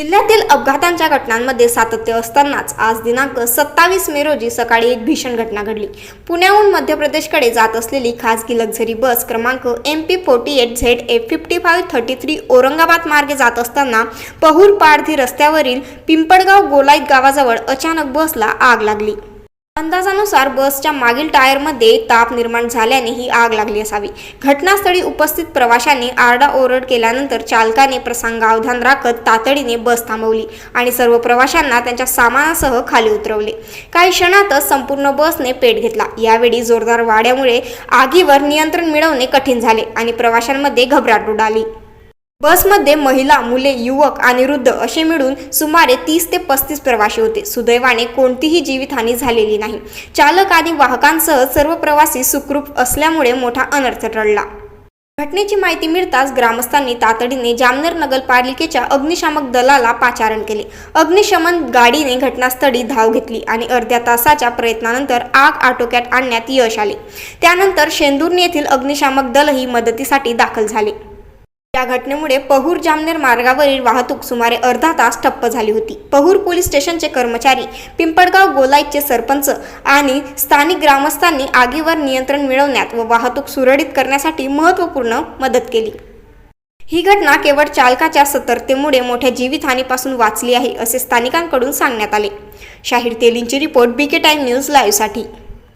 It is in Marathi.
जिल्ह्यातील अपघातांच्या घटनांमध्ये सातत्य असतानाच आज दिनांक सत्तावीस मे रोजी सकाळी एक भीषण घटना घडली. पुण्याहून मध्य प्रदेशकडे जात असलेली खासगी लक्झरी बस क्रमांक M P forty eight Z A fifty five thirty three Aurangabad मार्गे जात असताना पहूर पारधी रस्त्यावरील पिंपळगाव गोलाईत गावाजवळ अचानक बसला आग लागली. अंदाजानुसार बसच्या मागील टायरमध्ये ताप निर्माण झाल्याने ही आग लागली असावी. घटनास्थळी उपस्थित प्रवाशांनी आरडाओरड केल्यानंतर चालकाने प्रसंगावधान राखत तातडीने बस थांबवली आणि सर्व प्रवाशांना त्यांच्या सामानासह खाली उतरवले. काही क्षणातच संपूर्ण बसने पेट घेतला. यावेळी जोरदार वाड्यामुळे आगीवर नियंत्रण मिळवणे कठीण झाले आणि प्रवाशांमध्ये घबराट उडाली. बसमध्ये महिला मुले युवक आणि वृद्ध असे मिळून सुमारे तीस ते पस्तीस प्रवासी होते. सुदैवाने कोणतीही जीवितहानी झालेली नाही. चालक आणि वाहकांसह सर्व प्रवासी सुखरूप असल्यामुळे मोठा अनर्थ टळला. घटनेची माहिती मिळताच ग्रामस्थांनी तातडीने जामनेर नगरपालिकेच्या अग्निशामक दलाला पाचारण केले. अग्निशमन गाडीने घटनास्थळी धाव घेतली आणि अर्ध्या तासाच्या प्रयत्नानंतर आग आटोक्यात आणण्यात यश आले. त्यानंतर शेंदूर्णी येथील अग्निशामक दलही मदतीसाठी दाखल झाले. या घटनेमुळे पहूर जामनेर मार्गावरील वाहतूक सुमारे अर्धा तास ठप्प झाली होती. पहूर पोलीस स्टेशनचे कर्मचारी पिंपळगाव गोलाईचे सरपंच आणि स्थानिक ग्रामस्थांनी आगीवर नियंत्रण मिळवण्यात व वाहतूक सुरळीत करण्यासाठी महत्त्वपूर्ण मदत केली. ही घटना केवळ चालकाच्या सतर्कतेमुळे मोठ्या जीवितहानीपासून वाचली आहे असे स्थानिकांकडून सांगण्यात आले. Shahir तेलींची report B K time news लाईव्हसाठी